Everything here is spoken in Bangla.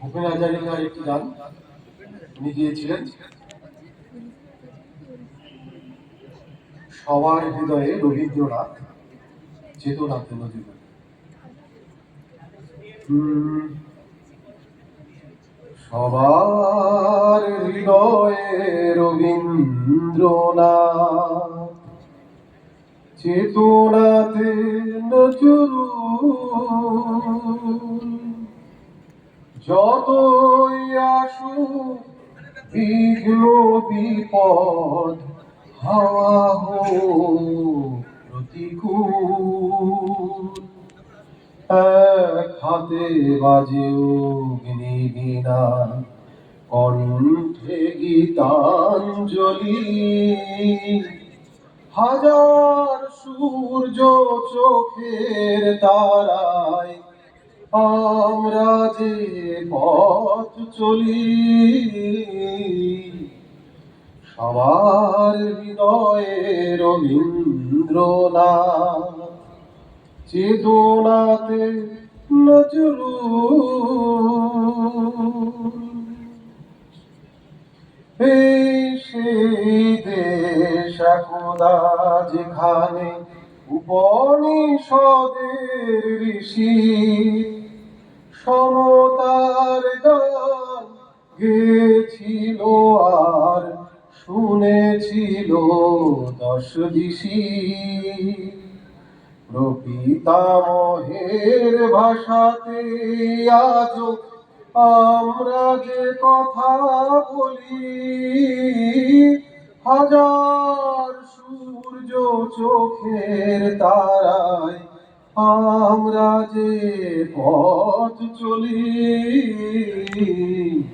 ভূপেন হাজারিকার একটি গান উনি গিয়েছিলেন। সবার হৃদয়ে রবীন্দ্রনাথ চেতনা হুম, সবার হৃদয়ে রবীন্দ্রনাথ চেতনাতে নজরুল। যতই আসুক বিঘ্ন বিপদ, হাওয়া হোক প্রতিকূল। এক হাতে বাজে অগ্নিবীণা কণ্ঠে গীতাঞ্জলি। হাজার সূর্য চোখের তারায়। আমরা যে পথ চলি সবার হৃদয়ে রবীন্দ্রনাথ চেতনাতে নজরুল। এই সেই দেশ একদা যেখানে উপনিষদের ঋষি সমতার গান গেছিল আর শুনেছিল দশ দিশি প্রপিতামহের ভাষাতে আজ আমরা যে কথা বলি হাজার সূর্য চোখের তারায় আমরা যে পথ চলি।